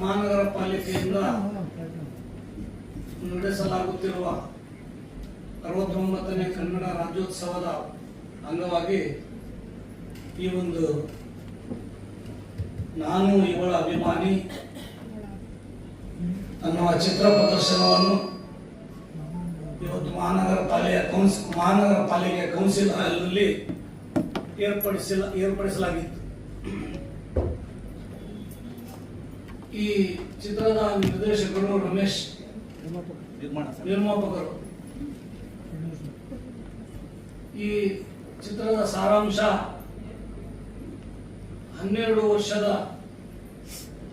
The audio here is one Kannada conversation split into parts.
ಮಹಾನಗರ ಪಾಲಿಕೆಯಿಂದ ನಡೆಸಲಾಗುತ್ತಿರುವ ಅರವತ್ತೊಂಬತ್ತನೇ ಕನ್ನಡ ರಾಜ್ಯೋತ್ಸವದ ಅಂಗವಾಗಿ ಈ ಒಂದು ನಾನು ಇವಳ ಅಭಿಮಾನಿ ಅನ್ನುವ ಚಿತ್ರ ಪ್ರದರ್ಶನವನ್ನು ಇವತ್ತು ಮಹಾನಗರ ಪಾಲಿಕೆಯ ಕೌನ್ಸ್, ಮಹಾನಗರ ಪಾಲಿಕೆಯ ಕೌನ್ಸಿಲ್ ಹಾಲ್ನಲ್ಲಿ ಏರ್ಪಡಿಸಿಲ್ಲ ಏರ್ಪಡಿಸಲಾಗಿತ್ತು. ಈ ಚಿತ್ರದ ನಿರ್ದೇಶಕರು ರಮೇಶ್, ನಿರ್ಮಾಪಕರು. ಈ ಚಿತ್ರದ ಸಾರಾಂಶ ಹನ್ನೆರಡು ವರ್ಷದ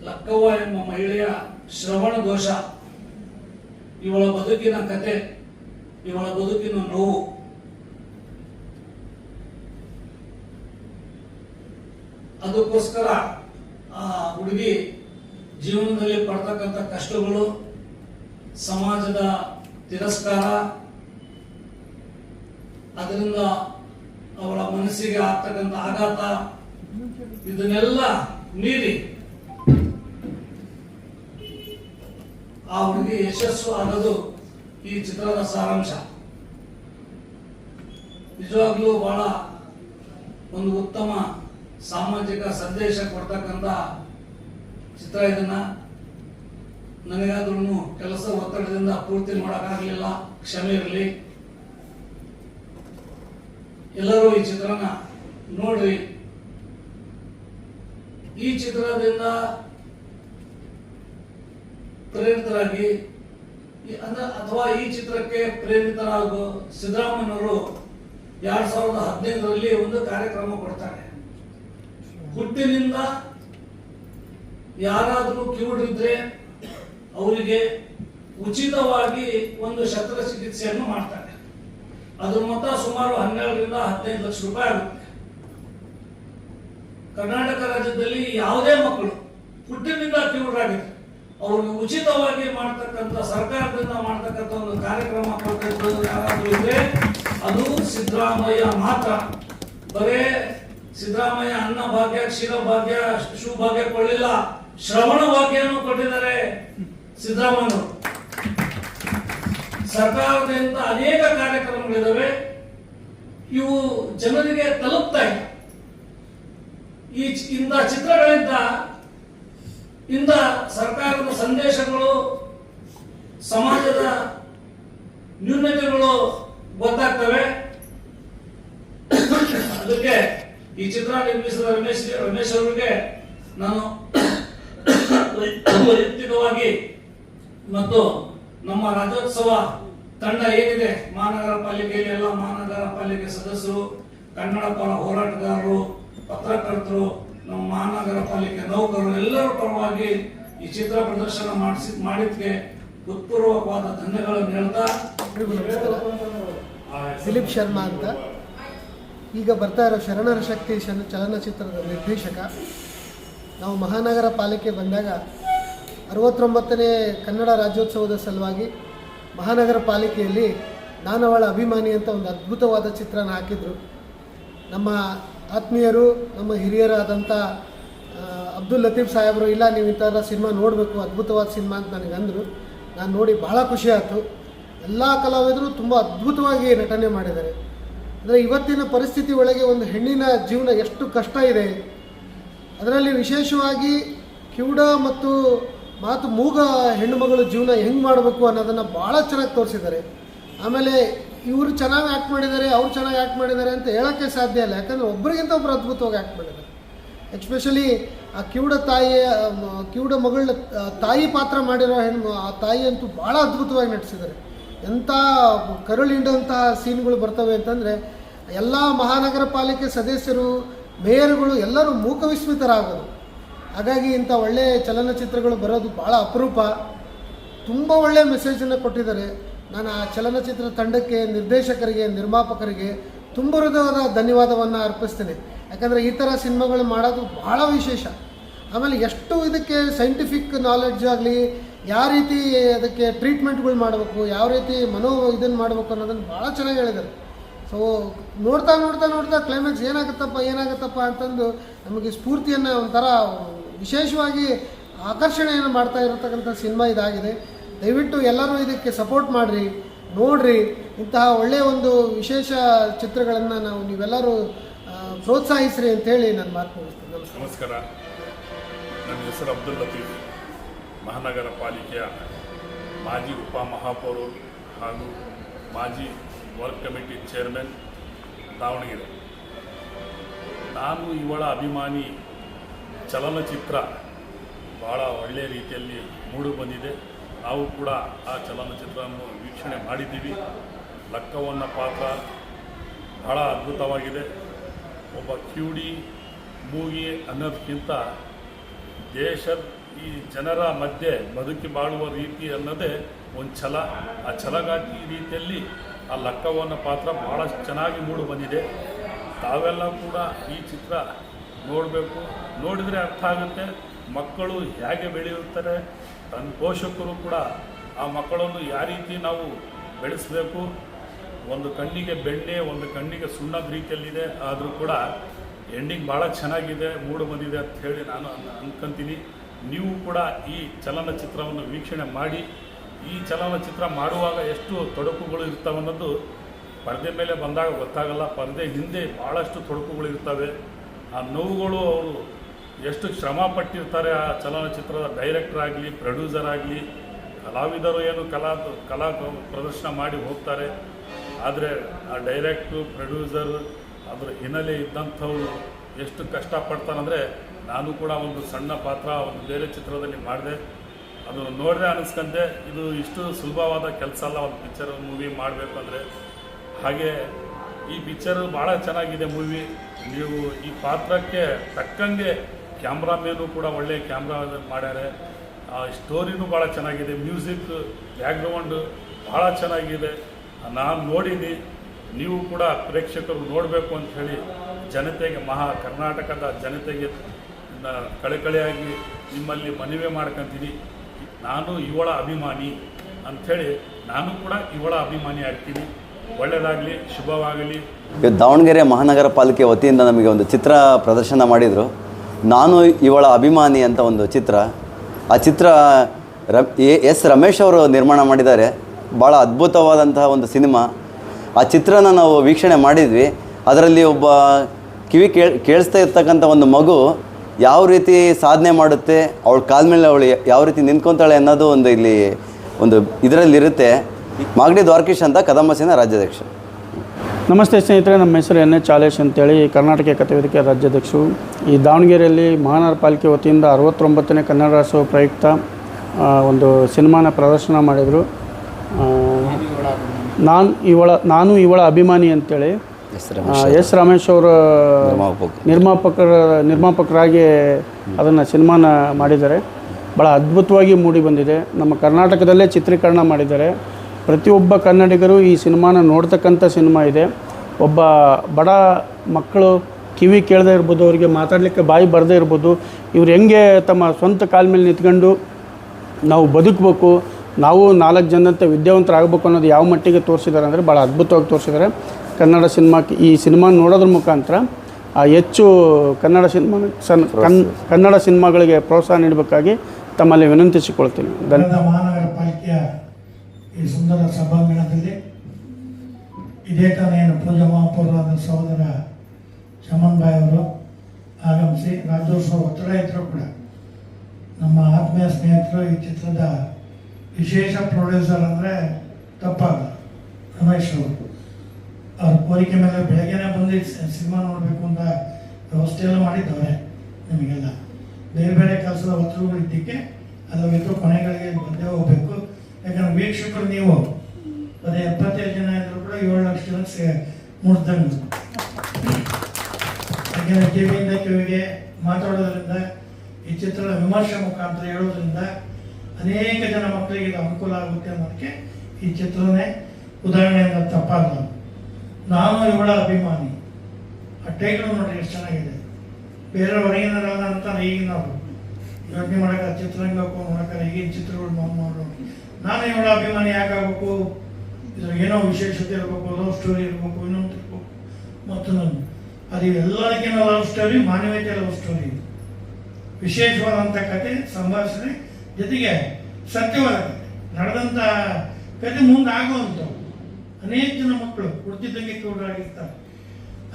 ಲಕ್ಕವ್ವ ಎಂಬ ಮಹಿಳೆಯ ಶ್ರವಣ ದೋಷ. ಇವಳ ಬದುಕಿನ ಕತೆ, ಇವಳ ಬದುಕಿನ ನೋವು. ಅದಕ್ಕೋಸ್ಕರ ಆ ಹುಡುಗಿ ಜೀವನದಲ್ಲಿ ಪಡ್ತಕ್ಕಂಥ ಕಷ್ಟಗಳು, ಸಮಾಜದ ತಿರಸ್ಕಾರ, ಅದರಿಂದ ಅವಳ ಮನಸ್ಸಿಗೆ ಆಗ್ತಕ್ಕಂಥ ಆಘಾತ, ಇದನ್ನೆಲ್ಲ ಮೀರಿ ಆ ಹುಡುಗಿ ಯಶಸ್ಸು ಆಗೋದು ಈ ಚಿತ್ರದ ಸಾರಾಂಶ. ನಿಜವಾಗ್ಲೂ ಬಹಳ ಒಂದು ಉತ್ತಮ ಸಾಮಾಜಿಕ ಸಂದೇಶ ಕೊಡ್ತಕ್ಕಂಥ ಚಿತ್ರ ನನಗಾದ್ರೂ ಕೆಲಸ ಒತ್ತಡದಿಂದ ಪೂರ್ತಿ ಮಾಡೋಕ್ಕಾಗಲಿಲ್ಲ ಕ್ಷಮೆ ಇರಲಿ. ಎಲ್ಲರೂ ಈ ಚಿತ್ರನ ನೋಡ್ರಿ. ಈ ಚಿತ್ರದಿಂದ ಪ್ರೇರಿತರಾಗಿ, ಈ- ಅಥವಾ ಈ ಚಿತ್ರಕ್ಕೆ ಪ್ರೇರಿತರಾಗೋ ಸಿದ್ದರಾಮಯ್ಯನವರು ಎರಡ್ ಸಾವಿರದ ಹದಿನೈದರಲ್ಲಿ ಒಂದು ಕಾರ್ಯಕ್ರಮ ಕೊಡ್ತಾರೆ. ಹುಟ್ಟಿನಿಂದ ಯಾರಾದರೂ ಕಿವುಡಿದ್ರೆ ಅವರಿಗೆ ಉಚಿತವಾಗಿ ಒಂದು ಶಸ್ತ್ರಚಿಕಿತ್ಸೆಯನ್ನು ಮಾಡ್ತಾರೆ. ಅದ್ರ ಮೊತ್ತ ಸುಮಾರು ಹನ್ನೆರಡರಿಂದ ಹದಿನೈದು ಲಕ್ಷ ರೂಪಾಯಿ ಆಗುತ್ತೆ. ಕರ್ನಾಟಕ ರಾಜ್ಯದಲ್ಲಿ ಯಾವುದೇ ಮಕ್ಕಳು ಹುಟ್ಟಿನಿಂದ ಕಿವುಡರಾಗಿದ್ದಾರೆ ಅವ್ರಿಗೆ ಉಚಿತವಾಗಿ ಮಾಡ್ತಕ್ಕಂಥ ಸರ್ಕಾರದಿಂದ ಮಾಡ್ತಕ್ಕಂಥ ಒಂದು ಕಾರ್ಯಕ್ರಮ ಯಾರಾದ್ರೂ ಇದ್ರೆ ಅದು ಸಿದ್ದರಾಮಯ್ಯ ಮಾತ್ರ. ಬರೇ ಸಿದ್ದರಾಮಯ್ಯ ಅನ್ನ ಭಾಗ್ಯ, ಕ್ಷೀರ ಭಾಗ್ಯ ಶಿಶು ಭಾಗ್ಯ ಕೊಳ್ಳಿಲ್ಲ ಶ್ರವಣ ವಾಕ್ಯವನ್ನು ಕೊಟ್ಟಿದ್ದಾರೆ ಸಿದ್ದರಾಮಯ್ಯ ಸರ್ಕಾರದಿಂದ ಅನೇಕ ಕಾರ್ಯಕ್ರಮಗಳಿದ್ದಾವೆ ಇವು ಜನರಿಗೆ ತಲುಪ್ತಾ ಇಲ್ಲ. ಈ ಇಂಥ ಚಿತ್ರಗಳಿಂದ ಇಂದ ಸರ್ಕಾರದ ಸಂದೇಶಗಳು, ಸಮಾಜದ ನ್ಯೂನತೆಗಳು ಗೊತ್ತಾಗ್ತವೆ. ಅದಕ್ಕೆ ಈ ಚಿತ್ರ ನಿರ್ಮಿಸಿದ ರಮೇಶ್ ರಮೇಶ್ ಅವರಿಗೆ ನಾನು ವೈಯಕ್ತಿಕವಾಗಿ ಮತ್ತು ನಮ್ಮ ರಾಜ್ಯೋತ್ಸವ ತಂಡ ಏನಿದೆ, ಮಹಾನಗರ ಪಾಲಿಕೆಯಲ್ಲಿ ಎಲ್ಲ ಮಹಾನಗರ ಪಾಲಿಕೆ ಸದಸ್ಯರು, ಕನ್ನಡ ಪರ ಹೋರಾಟಗಾರರು, ಪತ್ರಕರ್ತರು, ನಮ್ಮ ಮಹಾನಗರ ಪಾಲಿಕೆ ನೌಕರರು ಎಲ್ಲರ ಪರವಾಗಿ ಈ ಚಿತ್ರ ಪ್ರದರ್ಶನ ಮಾಡಿಸಿ, ಮಾಡಿದ್ಕೆ ಹೃತ್ಪೂರ್ವಕವಾದ ಧನ್ಯಗಳನ್ನು ಹೇಳ್ತಾ ದಿಲೀಪ್ ಶರ್ಮಾ ಅಂತ. ಈಗ ಬರ್ತಾ ಇರೋ ಶರಣರ ಶಕ್ತಿ ಚಲನಚಿತ್ರದ ನಿರ್ದೇಶಕ. ನಾವು ಮಹಾನಗರ ಪಾಲಿಕೆ ಬಂದಾಗ ಅರವತ್ತೊಂಬತ್ತನೇ ಕನ್ನಡ ರಾಜ್ಯೋತ್ಸವದ ಸಲುವಾಗಿ ಮಹಾನಗರ ಪಾಲಿಕೆಯಲ್ಲಿ ನಾನವಳ ಅಭಿಮಾನಿ ಅಂತ ಒಂದು ಅದ್ಭುತವಾದ ಚಿತ್ರನ ಹಾಕಿದರು. ನಮ್ಮ ಆತ್ಮೀಯರು, ನಮ್ಮ ಹಿರಿಯರಾದಂಥ ಅಬ್ದುಲ್ ಲತೀಫ್ ಸಾಹೇಬರು, ಇಲ್ಲ ನೀವು ಈ ಥರ ಸಿನಿಮಾ ನೋಡಬೇಕು, ಅದ್ಭುತವಾದ ಸಿನಿಮಾ ಅಂತ ನನಗೆ ಅಂದರು. ನಾನು ನೋಡಿ ಬಹಳ ಖುಷಿ ಆಯಿತು. ಎಲ್ಲ ಕಲಾವಿದರು ತುಂಬ ಅದ್ಭುತವಾಗಿ ನಟನೆ ಮಾಡಿದ್ದಾರೆ. ಅಂದರೆ ಇವತ್ತಿನ ಪರಿಸ್ಥಿತಿ ಒಳಗೆ ಒಂದು ಹೆಣ್ಣಿನ ಜೀವನ ಎಷ್ಟು ಕಷ್ಟ ಇದೆ. ಅದರಲ್ಲಿ ವಿಶೇಷವಾಗಿ ಕಿವುಡ ಮತ್ತು ಮಾತು ಮೂಗ ಹೆಣ್ಣುಮಗಳು ಜೀವನ ಹೆಂಗೆ ಮಾಡಬೇಕು ಅನ್ನೋದನ್ನು ಭಾಳ ಚೆನ್ನಾಗಿ ತೋರಿಸಿದ್ದಾರೆ. ಆಮೇಲೆ ಇವರು ಚೆನ್ನಾಗಿ ಆ್ಯಕ್ಟ್ ಮಾಡಿದ್ದಾರೆ, ಅವ್ರು ಚೆನ್ನಾಗಿ ಆ್ಯಕ್ಟ್ ಮಾಡಿದ್ದಾರೆ ಅಂತ ಹೇಳೋಕ್ಕೆ ಸಾಧ್ಯ ಇಲ್ಲ. ಯಾಕಂದರೆ ಒಬ್ಬರಿಗಿಂತ ಒಬ್ಬರು ಅದ್ಭುತವಾಗಿ ಆ್ಯಕ್ಟ್ ಮಾಡಿದ್ದಾರೆ. ಎಕ್ಸ್ಪೆಷಲಿ ಆ ಕಿವುಡ ತಾಯಿ ಕಿವುಡ ಮಗಳ ತಾಯಿ ಪಾತ್ರ ಮಾಡಿರೋ ಹೆಣ್ಣು ಆ ತಾಯಿ ಅಂತೂ ಭಾಳ ಅದ್ಭುತವಾಗಿ ನಟಿಸಿದ್ದಾರೆ. ಎಂಥ ಕರುಳಿಂಡಂತಹ ಸೀನ್ಗಳು ಬರ್ತವೆ ಅಂತಂದರೆ, ಎಲ್ಲ ಮಹಾನಗರ ಪಾಲಿಕೆ ಸದಸ್ಯರು ಮೇಯರ್ಗಳು ಎಲ್ಲರೂ ಮೂಕವಿಸ್ಮಿತರಾಗೋದು ಹಾಗಾಗಿ ಇಂಥ ಒಳ್ಳೆಯ ಚಲನಚಿತ್ರಗಳು ಬರೋದು ಭಾಳ ಅಪರೂಪ. ತುಂಬ ಒಳ್ಳೆಯ ಮೆಸೇಜನ್ನು ಕೊಟ್ಟಿದ್ದಾರೆ. ನಾನು ಆ ಚಲನಚಿತ್ರ ತಂಡಕ್ಕೆ, ನಿರ್ದೇಶಕರಿಗೆ, ನಿರ್ಮಾಪಕರಿಗೆ ತುಂಬ ಹೃದಯದ ಧನ್ಯವಾದವನ್ನು ಅರ್ಪಿಸ್ತೇನೆ. ಯಾಕಂದರೆ ಈ ಥರ ಸಿನಿಮಾಗಳು ಮಾಡೋದು ಭಾಳ ವಿಶೇಷ. ಆಮೇಲೆ ಎಷ್ಟು ಇದಕ್ಕೆ ಸೈಂಟಿಫಿಕ್ ನಾಲೆಡ್ಜ್ ಆಗಲಿ, ಯಾವ ರೀತಿ ಅದಕ್ಕೆ ಟ್ರೀಟ್ಮೆಂಟ್ಗಳು ಮಾಡಬೇಕು, ಯಾವ ರೀತಿ ಮನೋ ಇದನ್ನು ಮಾಡಬೇಕು ಅನ್ನೋದನ್ನು ಭಾಳ ಚೆನ್ನಾಗಿ ಹೇಳಿದ್ದಾರೆ. ಸೊ ನೋಡ್ತಾ ನೋಡ್ತಾ ನೋಡ್ತಾ ಕ್ಲೈಮ್ಯಾಕ್ಸ್ ಏನಾಗುತ್ತಪ್ಪ ಏನಾಗುತ್ತಪ್ಪ ಅಂತಂದು ನಮಗೆ ಸ್ಫೂರ್ತಿಯನ್ನು ಒಂಥರ ವಿಶೇಷವಾಗಿ ಆಕರ್ಷಣೆಯನ್ನು ಮಾಡ್ತಾ ಇರತಕ್ಕಂಥ ಸಿನಿಮಾ ಇದಾಗಿದೆ. ದಯವಿಟ್ಟು ಎಲ್ಲರೂ ಇದಕ್ಕೆ ಸಪೋರ್ಟ್ ಮಾಡಿರಿ, ನೋಡ್ರಿ, ಇಂತಹ ಒಳ್ಳೆಯ ಒಂದು ವಿಶೇಷ ಚಿತ್ರಗಳನ್ನು ನಾವು ನೀವೆಲ್ಲರೂ ಪ್ರೋತ್ಸಾಹಿಸ್ರಿ ಅಂತೇಳಿ ನಾನು ಮಾತು ಮುಗಿಸ್ತೀನಿ. ನಮಸ್ಕಾರ. ನನ್ನ ಹೆಸರು ಅಬ್ದುಲ್ ಲತೀಫ್. ಮಹಾನಗರ ಪಾಲಿಕೆಯ ಮಾಜಿ ಉಪಮಹಾಪೌರರು ಹಾಗೂ ಮಾಜಿ ವರ್ಕ್ ಕಮಿಟಿ ಚೇರ್ಮನ್ ದಾವಣಗೆರೆ. ನಾನು ಇವಳ ಅಭಿಮಾನಿ ಚಲನಚಿತ್ರ ಭಾಳ ಒಳ್ಳೆಯ ರೀತಿಯಲ್ಲಿ ಮೂಡು ಬಂದಿದೆ. ನಾವು ಕೂಡ ಆ ಚಲನಚಿತ್ರವನ್ನು ವೀಕ್ಷಣೆ ಮಾಡಿದ್ದೀವಿ. ಲಕ್ಕವನ್ನ ಪಾತ್ರ ಬಹಳ ಅದ್ಭುತವಾಗಿದೆ. ಒಬ್ಬ ಕ್ಯೂಡಿ ಮೂಗಿ ಅನ್ನೋದಕ್ಕಿಂತ ದೇಶ ಈ ಜನರ ಮಧ್ಯೆ ಬದುಕಿ ಬಾಳುವ ರೀತಿ ಅನ್ನೋದೇ ಒಂದು ಛಲ. ಆ ಛಲಗಾತಿ ರೀತಿಯಲ್ಲಿ ಆ ಲಕ್ಕವನ್ನ ಪಾತ್ರ ಭಾಳಷ್ಟು ಚೆನ್ನಾಗಿ ಮೂಡು ಬಂದಿದೆ. ತಾವೆಲ್ಲ ಕೂಡ ಈ ಚಿತ್ರ ನೋಡಬೇಕು. ನೋಡಿದರೆ ಅರ್ಥ ಆಗುತ್ತೆ. ಮಕ್ಕಳು ಹೇಗೆ ಬೆಳೆಯುತ್ತಾರೆ. ತನ್ನ ಪೋಷಕರು ಕೂಡ ಆ ಮಕ್ಕಳನ್ನು ಯಾವ ರೀತಿ ನಾವು ಬೆಳೆಸಬೇಕು. ಒಂದು ಕಣ್ಣಿಗೆ ಬೆಣ್ಣೆ, ಒಂದು ಕಣ್ಣಿಗೆ ಸುಣ್ಣದ ರೀತಿಯಲ್ಲಿದೆ. ಆದರೂ ಕೂಡ ಎಂಡಿಂಗ್ ಭಾಳ ಚೆನ್ನಾಗಿದೆ, ಮೂಡು ಬಂದಿದೆ ಅಂತ ಹೇಳಿ ನಾನು ಅನ್- ಅನ್ಕೊಂತೀನಿ. ನೀವು ಕೂಡ ಈ ಚಲನಚಿತ್ರವನ್ನು ವೀಕ್ಷಣೆ ಮಾಡಿ, ಈ ಚಲನಚಿತ್ರ ಮಾಡುವಾಗ ಎಷ್ಟು ತೊಡಕುಗಳು ಇರ್ತವೆ ಅನ್ನೋದು ಪರದೆ ಮೇಲೆ ಬಂದಾಗ ಗೊತ್ತಾಗಲ್ಲ. ಪರದೆ ಹಿಂದೆ ಭಾಳಷ್ಟು ತೊಡಕುಗಳು ಇರ್ತವೆ. ಆ ನೋವುಗಳು ಅವರು ಎಷ್ಟು ಶ್ರಮ ಪಟ್ಟಿರ್ತಾರೆ ಆ ಚಲನಚಿತ್ರದ ಡೈರೆಕ್ಟರ್ ಆಗಲಿ, ಪ್ರೊಡ್ಯೂಸರ್ ಆಗಲಿ, ಕಲಾವಿದರು ಏನು ಕಲಾ ಕಲಾ ಪ್ರದರ್ಶನ ಮಾಡಿ ಹೋಗ್ತಾರೆ. ಆದರೆ ಆ ಡೈರೆಕ್ಟು ಪ್ರೊಡ್ಯೂಸರ್ ಅದರ ಹಿನ್ನೆಲೆ ಇದ್ದಂಥವ್ರು ಎಷ್ಟು ಕಷ್ಟಪಡ್ತಾರಂದರೆ ನಾನು ಕೂಡ ಒಂದು ಸಣ್ಣ ಪಾತ್ರ, ಒಂದು ಬೇರೆ ಚಿತ್ರದಲ್ಲಿ ಮಾಡಿದೆ. ಅದು ನೋಡಿದೆ ಅನಿಸ್ಕಂತೆ. ಇದು ಇಷ್ಟು ಸುಲಭವಾದ ಕೆಲಸ ಅಲ್ಲ, ಒಂದು ಪಿಕ್ಚರ್ ಮೂವಿ ಮಾಡಬೇಕು ಅಂದರೆ. ಹಾಗೆ ಈ ಪಿಕ್ಚರ್ ಭಾಳ ಚೆನ್ನಾಗಿದೆ ಮೂವಿ ನೀವು ಈ ಪಾತ್ರಕ್ಕೆ ತಕ್ಕಂಗೆ ಕ್ಯಾಮ್ರಾಮೇನು ಕೂಡ ಒಳ್ಳೆಯ ಕ್ಯಾಮ್ರಾ ಮಾಡ್ಯಾರೆ. ಸ್ಟೋರಿನೂ ಭಾಳ ಚೆನ್ನಾಗಿದೆ ಮ್ಯೂಸಿಕ್ ಬ್ಯಾಕ್ಗ್ರೌಂಡು ಭಾಳ ಚೆನ್ನಾಗಿದೆ. ನಾನು ನೋಡೀನಿ ನೀವು ಕೂಡ ಪ್ರೇಕ್ಷಕರು ನೋಡಬೇಕು ಅಂತ ಹೇಳಿ ಜನತೆಗೆ, ಮಹಾ ಕರ್ನಾಟಕದ ಜನತೆಗೆ ಕಳೆಕಳೆಯಾಗಿ ನಿಮ್ಮಲ್ಲಿ ಮನವಿ ಮಾಡ್ಕೊತೀನಿ. ನಾನು ಇವಳ ಅಭಿಮಾನಿ ಅಂಥೇಳಿ ನಾನು ಕೂಡ ಇವಳ ಅಭಿಮಾನಿ ಆಗ್ತೀನಿ. ಒಳ್ಳೆಯದಾಗಲಿ ಶುಭವಾಗಲಿ. ದಾವಣಗೆರೆ ಮಹಾನಗರ ಪಾಲಿಕೆ ವತಿಯಿಂದ ನಮಗೆ ಒಂದು ಚಿತ್ರ ಪ್ರದರ್ಶನ ಮಾಡಿದರು. ನಾನು ಇವಳ ಅಭಿಮಾನಿ ಅಂತ ಒಂದು ಚಿತ್ರ. ಆ ಚಿತ್ರ ರ ಎಸ್ ರಮೇಶ್ ಅವರು ನಿರ್ಮಾಣ ಮಾಡಿದ್ದಾರೆ. ಭಾಳ ಅದ್ಭುತವಾದಂತಹ ಒಂದು ಸಿನಿಮಾ. ಆ ಚಿತ್ರನ ನಾವು ವೀಕ್ಷಣೆ ಮಾಡಿದ್ವಿ. ಅದರಲ್ಲಿ ಒಬ್ಬ ಕಿವಿ ಕೇಳ್, ಕೇಳಿಸ್ತಾ ಇರ್ತಕ್ಕಂಥ ಒಂದು ಮಗು ಯಾವ ರೀತಿ ಸಾಧನೆ ಮಾಡುತ್ತೆ, ಅವಳ ಕಾಲ ಮೇಲೆ ಅವಳು ಯಾವ ರೀತಿ ನಿಂತ್ಕೊತಾಳೆ ಅನ್ನೋದು ಒಂದು ಇಲ್ಲಿ ಒಂದು ಇದರಲ್ಲಿರುತ್ತೆ ಮಾಗಡಿ ದ್ವಾರಕೀಶ್ ಅಂತ ಕದಂಬ ಸೇನಾ ರಾಜ್ಯಾಧ್ಯಕ್ಷ. ನಮಸ್ತೆ ಸ್ನೇಹಿತರೆ, ನಮ್ಮ ಹೆಸರು ಎನ್ ಎಚ್ ಚಾಲೇಶ್ ಅಂತೇಳಿ, ಕರ್ನಾಟಕ ಕಥೆ ವೇದಿಕೆ ರಾಜ್ಯಾಧ್ಯಕ್ಷರು. ಈ ದಾವಣಗೆರೆಯಲ್ಲಿ ಮಹಾನಗರ ಪಾಲಿಕೆ ವತಿಯಿಂದ ಅರವತ್ತೊಂಬತ್ತನೇ ಕನ್ನಡ ರಾಜ್ಯೋತ್ಸವ ಪ್ರಯುಕ್ತ ಒಂದು ಸಿನಿಮಾನ ಪ್ರದರ್ಶನ ಮಾಡಿದರು. ನಾನು ಇವಳ ನಾನು ಇವಳ ಅಭಿಮಾನಿ ಅಂತೇಳಿ ಎಸ್ ಎಸ್ ರಮೇಶ್ ಅವರು ನಿರ್ಮಾಪಕರ ನಿರ್ಮಾಪಕರಾಗಿ ಅದನ್ನು ಸಿನಿಮಾನ ಮಾಡಿದ್ದಾರೆ. ಭಾಳ ಅದ್ಭುತವಾಗಿ ಮೂಡಿ ಬಂದಿದೆ. ನಮ್ಮ ಕರ್ನಾಟಕದಲ್ಲೇ ಚಿತ್ರೀಕರಣ ಮಾಡಿದ್ದಾರೆ. ಪ್ರತಿಯೊಬ್ಬ ಕನ್ನಡಿಗರು ಈ ಸಿನಿಮಾನ ನೋಡ್ತಕ್ಕಂಥ ಸಿನಿಮಾ ಇದೆ. ಒಬ್ಬ ಬಡ ಮಕ್ಕಳು ಕಿವಿ ಕೇಳದೇ ಇರ್ಬೋದು ಅವರಿಗೆ ಮಾತಾಡಲಿಕ್ಕೆ ಬಾಯಿ ಬರದೇ ಇರ್ಬೋದು. ಇವ್ರು ಹೆಂಗೆ ತಮ್ಮ ಸ್ವಂತ ಕಾಲ ಮೇಲೆ ನಿಂತ್ಕೊಂಡು ನಾವು ಬದುಕಬೇಕು ನಾವು ನಾಲ್ಕು ಜನಂತೆ ವಿದ್ಯಾವಂತರಾಗಬೇಕು ಅನ್ನೋದು ಯಾವ ಮಟ್ಟಿಗೆ ತೋರಿಸಿದ್ದಾರೆ ಅಂದರೆ ಭಾಳ ಅದ್ಭುತವಾಗಿ ತೋರಿಸಿದ್ದಾರೆ. ಕನ್ನಡ ಸಿನಿಮಾಕ್ಕೆ ಈ ಸಿನಿಮಾ ನೋಡೋದ್ರ ಮುಖಾಂತರ ಆ ಹೆಚ್ಚು ಕನ್ನಡ ಸಿನಿಮಾ ಸನ್ ಕನ್ ಕನ್ನಡ ಸಿನಿಮಾಗಳಿಗೆ ಪ್ರೋತ್ಸಾಹ ನೀಡಬೇಕಾಗಿ ತಮ್ಮಲ್ಲಿ ವಿನಂತಿಸಿಕೊಳ್ತೀನಿ ಮಹಾನಗರ ಪಾಲಿಕೆಯ ಈ ಸುಂದರ ಸಭಾಂಗಣದಲ್ಲಿ ಇದೇ ತಾನೇ ಏನು ಪೂಜಾ ಮಹಾಪೌರರಾದ ಸಹೋದರ ಚಮನ್ ಬಾಯ್ ಅವರು ಆಗಮಿಸಿ ರಾಜ್ಯೋತ್ಸವ ಒತ್ತಡ ಇದ್ದರೂ ಕೂಡ ನಮ್ಮ ಆತ್ಮೀಯ ಸ್ನೇಹಿತರು ಈ ಚಿತ್ರದ ವಿಶೇಷ ಪ್ರೊಡ್ಯೂಸರ್ ಅಂದರೆ ತಪ್ಪಾಗ ರಮೇಶ್ ಅವರು. ಅವ್ರ ಕೋರಿಕೆ ಮೇಲೆ ಬೆಳಗ್ಗೆನೇ ಬಂದು ಸಿನಿಮಾ ನೋಡಬೇಕು ಅಂತ ವ್ಯವಸ್ಥೆ ಎಲ್ಲ ಮಾಡಿದ್ದವ್ರೆ ನಿಮಗೆಲ್ಲ. ಬೇರೆ ಬೇರೆ ಕೆಲಸದ ಒತ್ತಡಗಳು ಇದ್ದಕ್ಕೆ ಅಲ್ಲವಿದ್ದು ಕೊನೆಗಳಿಗೆ ಬಂದೇ ಹೋಗ್ಬೇಕು. ಯಾಕಂದ್ರೆ ವೀಕ್ಷಕರು ನೀವು ಅದೇ ಎಪ್ಪತ್ತೈದು ಜನ ಇದ್ರು ಕೂಡ ಏಳು ಲಕ್ಷ ಜನ ಮುಟ್ದಂಗೆ ಯಾಕೆಂದ್ರೆ ಟಿವಿಯಿಂದ ಕಿವಿಗೆ ಮಾತಾಡೋದ್ರಿಂದ, ಈ ಚಿತ್ರದ ವಿಮರ್ಶೆ ಮುಖಾಂತರ ಹೇಳೋದ್ರಿಂದ ಅನೇಕ ಜನ ಮಕ್ಕಳಿಗೆ ಇದು ಅನುಕೂಲ ಆಗುತ್ತೆ ಅನ್ನೋದಕ್ಕೆ ಈ ಚಿತ್ರನೇ ಉದಾಹರಣೆಯಿಂದ ತಪ್ಪಾಗಲ್ಲ. ನಾನು ಇವಳ ಅಭಿಮಾನಿ. ಆ ಟೈಟಲ್ ನೋಡಿ ಎಷ್ಟು ಚೆನ್ನಾಗಿದೆ. ಬೇರೆ ಹೊರಗಿನರಲ್ಲ ಅಂತ ಈಗಿನ ಯೋಚನೆ ಮಾಡಕ್ಕೆ ಚಿತ್ರರಂಗ ನೋಡಕ್ಕೆ ಈಗಿನ ಚಿತ್ರಗಳು ನೋಡೋಣ ನಾನು ಇವಳ ಅಭಿಮಾನಿ ಯಾಕಾಗಬೇಕು? ಇದ್ರ ಏನೋ ವಿಶೇಷತೆ ಇರಬೇಕು ಲವ್ ಸ್ಟೋರಿ ಇರಬೇಕು, ಇನ್ನೊಂದು ಇರಬೇಕು. ಮತ್ತು ಅದು ಎಲ್ಲದಕ್ಕಿಂತ ಲವ್ ಸ್ಟೋರಿ ಮಾನವೀಯತೆ ಲವ್ ಸ್ಟೋರಿ ವಿಶೇಷವಾದಂಥ ಕತೆ, ಸಂಭಾಷಣೆ, ಜೊತೆಗೆ ಸತ್ಯವಾದ ನಡೆದಂಥ ಕತೆ ಮುಂದೆ ಆಗುವಂಥವು ಅನೇಕ ಜನ ಮಕ್ಕಳು ಹುಡ್ತಿದ್ದಂಗೆ ತೋಡಾಗಿರ್ತಾರೆ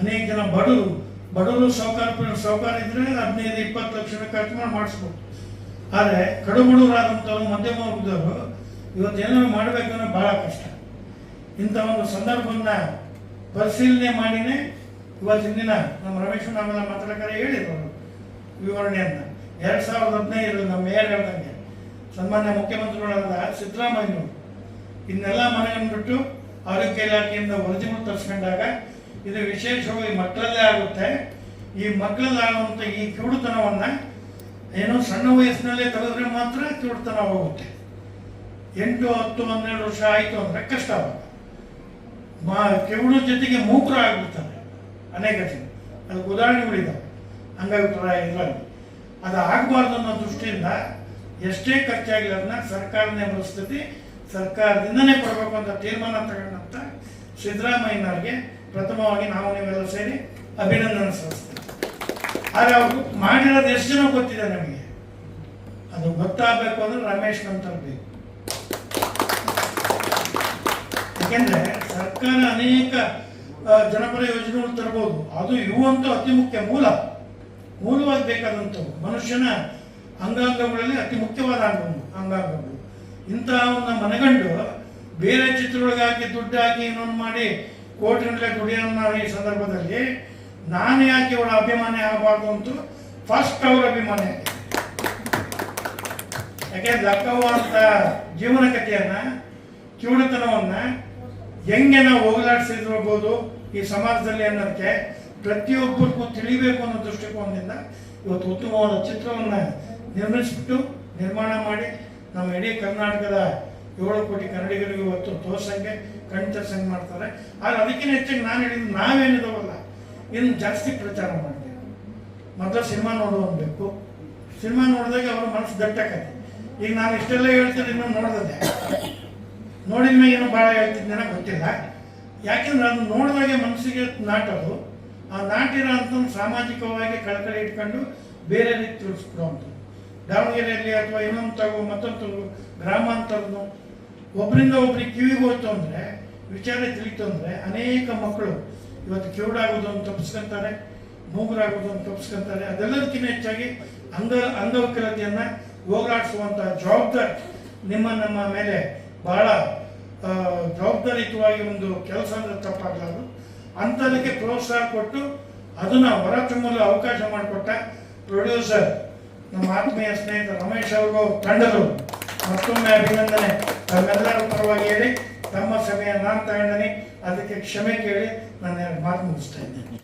ಅನೇಕ ಜನ ಬಡವರು ಬಡವರು ಸಾಹುಕಾರ ಸಾಹುಕಾರ ಇದ್ರೆ ಹದಿನೈದು, ಇಪ್ಪತ್ತು ಲಕ್ಷ ಖರ್ಚು ಮಾಡಿ ಮಾಡಿಸ್ಬೋದು. ಆದರೆ ಕಡುಬಡವರಾದಂಥವ್ರು ಮಧ್ಯಮ ವರ್ಗದವರು ಇವತ್ತು ಏನಾದ್ರು ಮಾಡಬೇಕಂದ್ರೆ ಭಾಳ ಕಷ್ಟ. ಇಂಥ ಒಂದು ಸಂದರ್ಭವನ್ನ ಪರಿಶೀಲನೆ ಮಾಡಿನೇ ಇವತ್ತಿನ ದಿನ ನಮ್ಮ ರಮೇಶ್ ನಾವೆಲ್ಲ ಮಾತಾಡಕರೆ ಹೇಳಿದ್ರು ವಿವರಣೆಯನ್ನ ಎರಡು ಸಾವಿರದ ಹದಿನೈದು ನಮ್ಮ ಮೇಯರ್ ಹೇಳ್ದಂಗೆ ಸನ್ಮಾನ್ಯ ಮುಖ್ಯಮಂತ್ರಿಗಳಾದ ಸಿದ್ದರಾಮಯ್ಯನವರು, ಇನ್ನೆಲ್ಲ ಮನೆಯನ್ನು ಬಿಟ್ಟು ಆರೋಗ್ಯ ಇಲಾಖೆಯಿಂದ ವರದಿಯನ್ನು ತರಿಸ್ಕೊಂಡಾಗ ಇದು ವಿಶೇಷವಾಗಿ ಮಕ್ಕಳಲ್ಲೇ ಆಗುತ್ತೆ. ಈ ಮಕ್ಕಳಲ್ಲಾಗುವಂಥ ಈ ಕಿವುಡುತನವನ್ನ ಏನೋ ಸಣ್ಣ ವಯಸ್ಸಿನಲ್ಲೇ ತೆಗೆದ್ರೆ ಮಾತ್ರ ಕಿವುಡುತನ ಹೋಗುತ್ತೆ ಎಂಟು, ಹತ್ತು, ಹನ್ನೆರಡು ವರ್ಷ ಆಯಿತು ಅಂದರೆ ಕಷ್ಟ ಆಗುತ್ತೆ. ಮಾ ಕಿವುಡು ಜೊತೆಗೆ ಮೂಕರು ಆಗ್ಬಿಡ್ತಾರೆ ಅನೇಕ ಜನ. ಅದಕ್ಕೆ ಉದಾಹರಣೆಗಳಿದ್ದಾವೆ ಅಂಗವಿಕಲ ಇದರಲ್ಲಿ ಅದು ಆಗಬಾರ್ದು ಅನ್ನೋ ದೃಷ್ಟಿಯಿಂದ ಎಷ್ಟೇ ಖರ್ಚಾಗಿಲ್ಲ ಅದನ್ನ ಸರ್ಕಾರನೇ ಪರಿಸ್ಥಿತಿ ಸರ್ಕಾರದಿಂದನೇ ಕೊಡಬೇಕು ಅಂತ ತೀರ್ಮಾನ ತಗೊಂಡಂತ ಸಿದ್ದರಾಮಯ್ಯನವ್ರಿಗೆ ಪ್ರಥಮವಾಗಿ ನಾವು ನೀವೆಲ್ಲ ಸೇರಿ ಅಭಿನಂದನೆ ಸಲ್ಲಿಸ್ತೇವೆ. ಆದರೆ ಅವರು ಮಾಡಿರೋದು ಎಷ್ಟು ಜನ ಗೊತ್ತಿದೆ ನಮಗೆ? ಅದು ಗೊತ್ತಾಗಬೇಕು ಅಂದ್ರೆ ರಮೇಶ್ ನಂತರ ಬೇಕು. ಯಾಕೆಂದ್ರೆ ಸರ್ಕಾರ ಅನೇಕ ಜನಪರ ಯೋಜನೆಗಳು ತರಬಹುದು ಅದು ಇವಂತೂ ಅತಿ ಮುಖ್ಯ ಮೂಲ. ಮೂಲವಾಗಿ ಬೇಕಾದಂಥವು. ಮನುಷ್ಯನ ಅಂಗಾಂಗಗಳಲ್ಲಿ ಅತಿ ಮುಖ್ಯವಾದ ಅಂಗ ಅಂಗಾಂಗಗಳು. ಇಂತಹ ಒಂದು ಮನಗಂಡು ಬೇರೆ ಚಿತ್ರಗಳಿಗೆ ದುಡ್ಡು ಹಾಕಿ ಇನ್ನೊಂದು ಮಾಡಿ ಕೋಟಿಗಟ್ಟಲೆ ದುಡಿಯೋಣ ಈ ಸಂದರ್ಭದಲ್ಲಿ ನಾನು ಯಾಕೆ ಅವಳ ಅಭಿಮಾನಿ ಆಗಬಾರ್ದು ಅಂತೂ ಫಸ್ಟ್ ಅವರ ಅಭಿಮಾನಿ ಆಗಿದೆ ಯಾಕೆ ಲಕ್ಕವ್ವ ಅಂತ ಜೀವನ ಕಥೆಯನ್ನ, ಕಿವುಡತನವನ್ನು ಹೆಂಗೆ ನಾವು ಹೋಗಲಾಡಿಸಿರ್ಬೋದು ಈ ಸಮಾಜದಲ್ಲಿ ಅನ್ನೋದಕ್ಕೆ ಪ್ರತಿಯೊಬ್ಬರಿಗೂ ತಿಳಿಬೇಕು ಅನ್ನೋ ದೃಷ್ಟಿಕೋನದಿಂದ ಇವತ್ತು ಉತ್ತಮವಾದ ಚಿತ್ರವನ್ನು ನಿರ್ಮಿಸಿಬಿಟ್ಟು ನಿರ್ಮಾಣ ಮಾಡಿ ನಮ್ಮ ಇಡೀ ಕರ್ನಾಟಕದ ಏಳು ಕೋಟಿ ಕನ್ನಡಿಗರಿಗೂ ಇವತ್ತು ತೋರ್ಸಂಗೆ ಕಣ್ತರ್ಸಂಗೆ ಮಾಡ್ತಾರೆ. ಆದರೆ ಅದಕ್ಕಿಂತ ಹೆಚ್ಚಾಗಿ ನಾನು ಹೇಳಿದ್ದು ನಾವೇನಿದಾವಲ್ಲ, ಇನ್ನು ಜಾಸ್ತಿ ಪ್ರಚಾರ ಮಾಡಿದೆ ಮೊದಲು ಸಿನಿಮಾ ನೋಡು ಬೇಕು. ಸಿನಿಮಾ ನೋಡಿದಾಗ ಅವ್ರ ಮನಸ್ಸು ದಟ್ಟಕತ್ತೆ. ಈಗ ನಾನು ಇಷ್ಟೆಲ್ಲ ಹೇಳ್ತೀನಿ, ಇನ್ನೂ ನೋಡಿದೆ ನೋಡಿದ ಮೇಲೆ ಏನು ಭಾಳ ಹೇಳ್ತಿದ್ದೇನೆ ಗೊತ್ತಿಲ್ಲ. ಯಾಕೆಂದ್ರೆ ಅದು ನೋಡಿದಾಗೆ ಮನಸ್ಸಿಗೆ ನಾಟೋದು. ಆ ನಾಟಿರೋ ಅಂತ ಸಾಮಾಜಿಕವಾಗಿ ಕಳಕಳಿ ಇಟ್ಕೊಂಡು ಬೇರೆ ರೀತಿ ತಿಳಿಸ್ಕೊಡುವಂಥದ್ದು ದಾವಣಗೆರೆಯಲ್ಲಿ ಅಥವಾ ಇನ್ನೊಂದು ತಗೋ ಮತ್ತೊಂದು ಗ್ರಾಮಾಂತರನು ಒಬ್ಬರಿಂದ ಒಬ್ರಿಗೆ ಕಿವಿಗೆ ಹೋಯ್ತು ಅಂದರೆ, ವಿಚಾರ ತಿಳಿತು ಅಂದರೆ ಅನೇಕ ಮಕ್ಕಳು ಇವತ್ತು ಕಿವುಡಾಗೋದನ್ನು ತಪ್ಪಿಸ್ಕೊಂತಾರೆ ಮೂಗುರಾಗೋದನ್ನು ತಪ್ಪಿಸ್ಕೊಂತಾರೆ ಅದೆಲ್ಲದಕ್ಕಿಂತ ಹೆಚ್ಚಾಗಿ ಅಂಗ, ಅಂಗವಿಕಲತೆಯನ್ನು ಹೋಗಲಾಡಿಸುವಂಥ ಜವಾಬ್ದಾರಿ ನಿಮ್ಮ, ನಮ್ಮ ಮೇಲೆ ಬಹಳ ಜವಾಬ್ದಾರಿಯುತವಾಗಿ ಒಂದು ಕೆಲಸ ಅಂದರೆ ತಪ್ಪಾಗಲಾರದು. ಅಂಥದಕ್ಕೆ ಪ್ರೋತ್ಸಾಹ ಕೊಟ್ಟು ಅದನ್ನು ಹೊರ ತುಂಬಲು ಅವಕಾಶ ಮಾಡಿಕೊಟ್ಟ ಪ್ರೊಡ್ಯೂಸರ್ ನಮ್ಮ ಆತ್ಮೀಯ ಸ್ನೇಹಿತ ರಮೇಶ್ ಅವ್ರಿಗೂ ತಂಡರು ಮತ್ತೊಮ್ಮೆ ಅಭಿನಂದನೆ. ತಮ್ಮೆಲ್ಲರ ಪರವಾಗಿ ಹೇಳಿ, ತಮ್ಮ ಸಮಯ ನಾನು ತಗೊಂಡನಿ. ಅದಕ್ಕೆ ಕ್ಷಮೆ ಕೇಳಿ ನಾನು ಮಾತು ಮುಗಿಸ್ತಾ ಇದ್ದೇನೆ.